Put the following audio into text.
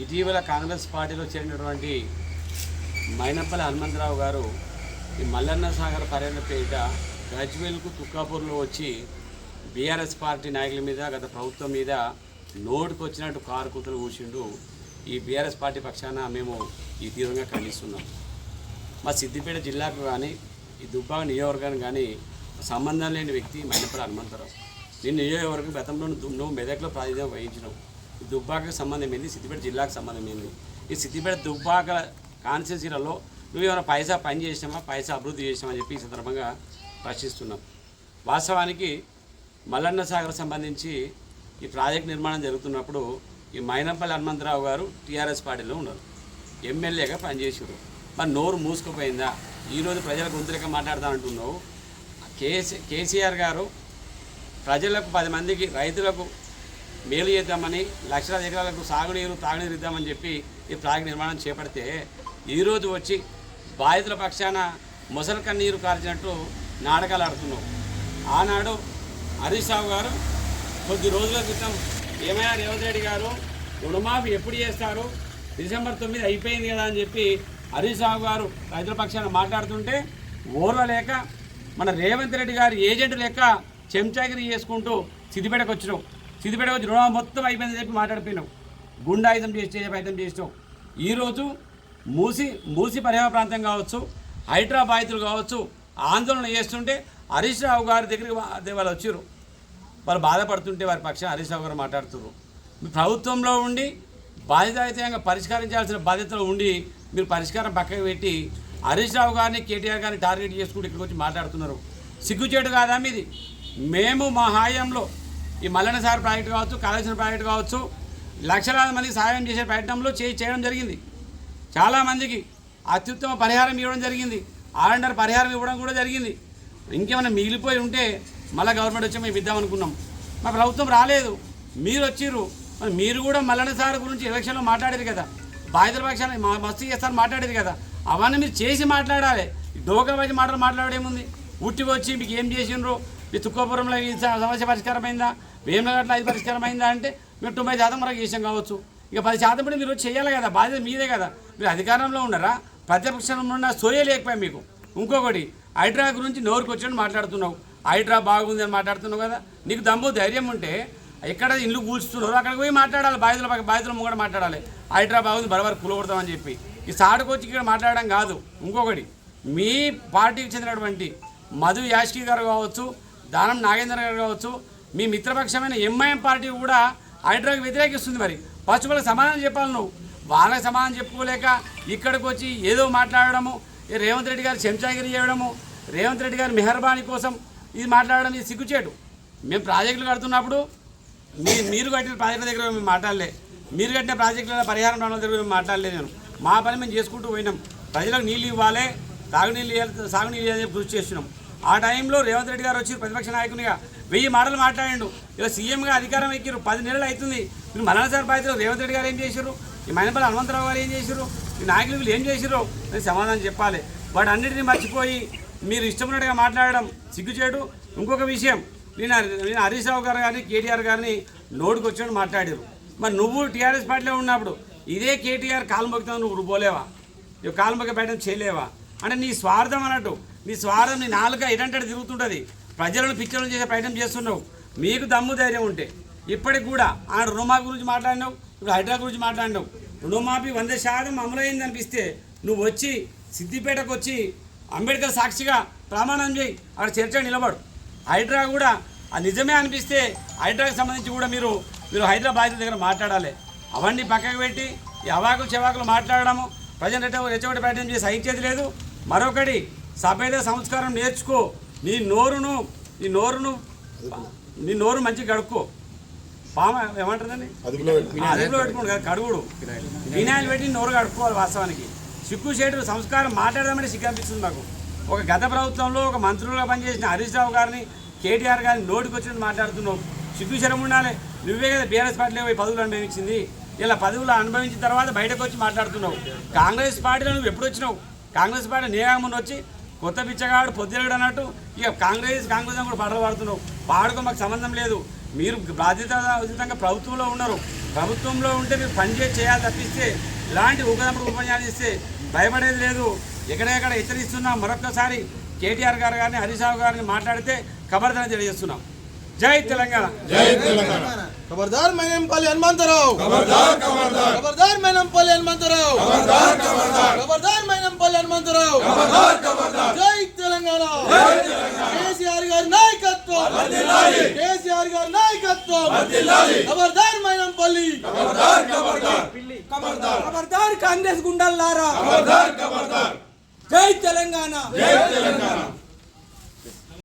ఇటీవల కాంగ్రెస్ పార్టీలో చేరినటువంటి మైనప్పల హనుమంతరావు గారు ఈ మల్లన్న సాగర్ పర్యటన పేరిట గజ్వేల్కు తుక్కాపూర్లో వచ్చి బీఆర్ఎస్ పార్టీ నాయకుల మీద గత ప్రభుత్వం మీద నోటుకు వచ్చినట్టు కారు కూతురు కూర్చుండు ఈ బీఆర్ఎస్ పార్టీ పక్షాన మేము ఈ తీవ్రంగా ఖండిస్తున్నాం. మా సిద్దిపేట జిల్లాకు కానీ ఈ దుబ్బాక నియోజకవర్గానికి కానీ సంబంధం లేని వ్యక్తి మైనప్పల హనుమంతరావు. నేను నియోజకవర్గం గతంలో నువ్వు మెదక్లో ప్రాతినిధ్యం వహించినావు దుబ్బాకకు సంబంధం ఏంది సిద్దిపేట జిల్లాకు సంబంధం ఏంది ఈ సిద్దిపేట దుబ్బాక కాన్స్టిట్యూన్సీలలో నువ్వు ఏమైనా పైసా పని చేసామా పైసా అభివృద్ధి చేసామని చెప్పి ఈ సందర్భంగా ప్రశ్నిస్తున్నాం. వాస్తవానికి మల్లన్న సాగర్ సంబంధించి ఈ ప్రాజెక్ట్ నిర్మాణం జరుగుతున్నప్పుడు ఈ మైనంపల్లి హనుమంతరావు గారు టీఆర్ఎస్ పార్టీలో ఉన్నారు. ఎమ్మెల్యేగా పనిచేసారు మరి నోరు మూసుకుపోయిందా? ఈరోజు ప్రజల గొంతులక మాట్లాడదామంటున్నావు కేసీ కేసీఆర్ గారు ప్రజలకు పది మందికి రైతులకు మేలు చేద్దామని లక్షల ఎకరాలకు సాగునీరు తాగునీరు ఇద్దామని చెప్పి ఈ ప్రాజెక్ట్ నిర్మాణం చేపడితే ఈరోజు వచ్చి బాధితుల పక్షాన ముసలి కన్నీరు కార్చినట్టు నాటకాలు ఆడుతున్నావు ఆనాడు హరీష్ రావు గారు కొద్ది రోజుల క్రితం ఏమయ్యా రేవంత్ రెడ్డి గారు రుణమాఫీ ఎప్పుడు చేస్తారు? డిసెంబర్ తొమ్మిది అయిపోయింది కదా అని చెప్పి హరీష్ రావు గారు రైతుల పక్షాన మాట్లాడుతుంటే ఓర్వలేక మన రేవంత్ రెడ్డి గారు ఏజెంట్ లెక్క చెంచాగిరి చేసుకుంటూ సిద్దిపేటకు వచ్చినావు సిద్దిపేట వచ్చి రుణం మొత్తం అయిపోయిందని చెప్పి మాట్లాడిపోయినావు గుండాయుధం చేస్తే చేసే ప్రయత్నం చేసినావు ఈరోజు మూసి మూసి పరిహార ప్రాంతం కావచ్చు హైడ్రా బాధితులు కావచ్చు ఆందోళన చేస్తుంటే హరీష్ రావు గారి దగ్గరికి వాళ్ళు వచ్చారు వాళ్ళు బాధపడుతుంటే వారి పక్షం హరీష్ రావు గారు మాట్లాడుతున్నారు మీ ప్రభుత్వంలో ఉండి బాధ్యతాయుతంగా పరిష్కరించాల్సిన బాధ్యతలో ఉండి మీరు పరిష్కారం పక్కకు పెట్టి హరీష్ రావు గారిని కేటీఆర్ గారిని టార్గెట్ చేసుకుంటూ ఇక్కడికి వచ్చి మాట్లాడుతున్నారు. సిగ్గుచేటు కాదా మీది? మేము మా హాయంలో ఈ మల్లన్న సార్ ప్రాజెక్ట్ కావచ్చు కాళేశ్వరం ప్రాజెక్టు కావచ్చు లక్షలాది మందికి సహాయం చేసే ప్రయత్నంలో చే చేయడం జరిగింది. చాలామందికి అత్యుత్తమ పరిహారం ఇవ్వడం జరిగింది. ఆర్ఎండర్ పరిహారం ఇవ్వడం కూడా జరిగింది. ఇంకేమైనా మిగిలిపోయి ఉంటే మళ్ళీ గవర్నమెంట్ వచ్చి మేము ఇద్దాం అనుకున్నాం. మా ప్రభుత్వం రాలేదు. మీరు వచ్చిర్రు. మరి మీరు కూడా మల్లన్న సార్ గురించి ఎలక్షన్లో మాట్లాడారు కదా. బాధితుల పక్షాన్ని మా మస్తు చేస్తారని మాట్లాడేది కదా. అవన్నీ మీరు చేసి మాట్లాడాలి. డోకా వచ్చి మాటలు మాట్లాడేముంది? ఉట్టి వచ్చి మీకు ఏం చేసిండ్రు? మీ తుక్కోపురంలో ఈ సమస్య పరిష్కారమైందా? వేమగట్ల అది పరిష్కారమైందా అంటే మీరు తొంభై శాతం వరకు విషయం కావచ్చు. ఇక పది శాతం కూడా మీరు చేయాలి కదా బాధ్యత మీదే కదా. మీరు అధికారంలో ఉండరా? ప్రతిపక్షంలో ఉన్న సోయే లేకపోయా మీకు? ఇంకొకటి హైడ్రా గురించి నోరుకు వచ్చి మాట్లాడుతున్నావు. హైడ్రా బాగుంది అని మాట్లాడుతున్నావు కదా. నీకు దమ్ము ధైర్యం ఉంటే ఎక్కడ ఇల్లు కూల్చుతున్నారు అక్కడికి పోయి మాట్లాడాలి. బాధితుల పక్క- బాధితుల ముంగడ మాట్లాడాలి. హైడ్రా బాగుంది బరబర కూలగొడతామని చెప్పి. ఈ సాటుకు వచ్చి ఇక్కడ మాట్లాడడం కాదు. ఇంకొకటి మీ పార్టీకి చెందినటువంటి మధు యాష్కి గారు కావచ్చు దానం నాగేంద్ర గారు కావచ్చు మీ మిత్రపక్షమైన ఎంఐఎం పార్టీ కూడా హైడ్రాకి వ్యతిరేకిస్తుంది మరి. ఫస్ట్ వాళ్ళకి సమాధానం చెప్పాలి నువ్వు. వాళ్ళకి సమాధానం చెప్పుకోలేక ఇక్కడికి వచ్చి ఏదో మాట్లాడడము రేవంత్ రెడ్డి గారు చెంచాగిరి చేయడము రేవంత్ రెడ్డి గారి మెహర్బానీ కోసం ఇది మాట్లాడడం ఇది సిగ్గుచేటు. మేము ప్రాజెక్టులు కడుతున్నప్పుడు మీ మీరు కట్టిన ప్రాజెక్టుల దగ్గర మేము మాట్లాడలే. మీరు కట్టిన ప్రాజెక్టుల పరిహారం రావడం దగ్గర మేము మాట్లాడలేదు నేను. మా పని మేము చేసుకుంటూ పోయినాం. ప్రజలకు నీళ్ళు ఇవ్వాలి తాగునీళ్ళు సాగునీళ్ళు ఇవ్వాలి కృషి చేస్తున్నాం ఆ టైంలో రేవంత్ రెడ్డి గారు వచ్చి ప్రతిపక్ష నాయకునిగా వెయ్యి మాటలు మాట్లాడిండు. ఇలా సీఎంగా అధికారం ఎక్కిరు పది నెలలు అవుతుంది మీరు మరణసారి బాధ్యత రేవంత్ రెడ్డి గారు ఏం చేశారు ఈ మైనపల్లి హనుమంతరావు గారు ఏం చేశారు ఈ నాయకులు ఏం చేశారు అని సమాధానం చెప్పాలి. వాటి అన్నిటిని మర్చిపోయి మీరు ఇష్టమైనట్టుగా మాట్లాడడం సిగ్గుచేటు. ఇంకొక విషయం నేను నేను హరీష్ రావు గారు కానీ కేటీఆర్ గారిని నోటుకు వచ్చాడు మాట్లాడారు మరి నువ్వు టీఆర్ఎస్ పార్టీలో ఉన్నప్పుడు ఇదే కేటీఆర్ కాలు నువ్వు పోలేవా నువ్వు కాలుమొక్క బయట చేయలేవా? అంటే నీ స్వార్థం అన్నట్టు నీ స్వార్థం నీ నాలుక ఎడంటే తిరుగుతుంటుంది. ప్రజలను పిచ్చలను చేసే ప్రయత్నం చేస్తున్నావు. మీకు దమ్ము ధైర్యం ఉంటే ఇప్పటికి కూడా ఆయన రుణమాఫీ గురించి మాట్లాడినావు ఇప్పుడు హైడ్రా గురించి మాట్లాడినావు. రుణమాఫీ వంద శాతం అమలైంది అనిపిస్తే నువ్వు వచ్చి సిద్దిపేటకు వచ్చి అంబేద్కర్ సాక్షిగా ప్రమాణం చేయి అక్కడ చర్చ నిలబడు. హైడ్రా కూడా ఆ నిజమే అనిపిస్తే హైడ్రాకి సంబంధించి కూడా మీరు మీరు హైదరాబాద్ దగ్గర మాట్లాడాలి. అవన్నీ పక్కకు పెట్టి ఈ అవాకులు చెవాకులు మాట్లాడడము ప్రజలు రెచ్చగొట్టి ప్రయత్నం చేసి సహించేది లేదు. మరొకటి సభ్యత సంస్కారం నేర్చుకో. నీ నోరును నీ నోరును నీ నోరు మంచిగా కడుక్కో. పామ ఏమంటుందండి అదుపులో పెట్టుకో. అదుపులో పెట్టుకోండి కదా కడుగుడు. వినాయలు పెట్టి నోరు కడుక్కోవాలి వాస్తవానికి. సిగ్గు చేటు సంస్కారం మాట్లాడదామంటే సిగ్గు అనిపిస్తుంది మాకు. ఒక గత ప్రభుత్వంలో ఒక మంత్రులుగా పనిచేసిన హరీష్ రావు గారిని కేటీఆర్ గారిని నోటికి వచ్చినట్టు మాట్లాడుతున్నావు సిగ్గు శరం ఉండాలి. నువ్వే కదా బీఆర్ఎస్ పార్టీలో పోయి పదవులు అనుభవించింది. ఇలా పదవులు అనుభవించిన తర్వాత బయటకు వచ్చి మాట్లాడుతున్నావు. కాంగ్రెస్ పార్టీలో నువ్వు ఎప్పుడు వచ్చినావు? కాంగ్రెస్ పార్టీ నేగామని వచ్చి కొత్త పిచ్చగాడు పొద్దురగడు అన్నట్టు ఇక కాంగ్రెస్ కాంగ్రెస్ కూడా పాటలు పాడుతున్నావు. పాడుకో మాకు సంబంధం లేదు. మీరు బాధ్యత ఉచితంగా ప్రభుత్వంలో ఉన్నారు. ప్రభుత్వంలో ఉంటే మీరు పనిచేసి చేయాలి తప్పిస్తే ఇలాంటి ఉపదప్పుడు ఉపన్యాసం ఇస్తే భయపడేది లేదు. ఎక్కడెక్కడ హెచ్చరిస్తున్నా మరొక్కసారి కేటీఆర్ గారు గారిని హరీష్ రావు గారిని మాట్లాడితే ఖబర్దార్ తెలియజేస్తున్నాం. జై తెలంగాణ. జై తెలంగాణ. ఖబర్దార్ మేనంపల్లి హనుమంతరావు. ఖబర్దార్ కబర్దార్. ఖబర్దార్ మేనంపల్లి హనుమంతరావు. ఖబర్దార్ మైనంపల్లి. ఖబర్దార్ ఖబర్దార్ ఖబర్దార్ ఖబర్దార్ కాంగ్రెస్ గుండల్లారా? ఖబర్దార్ ఖబర్దార్ జై తెలంగాణ. జై తెలంగాణ.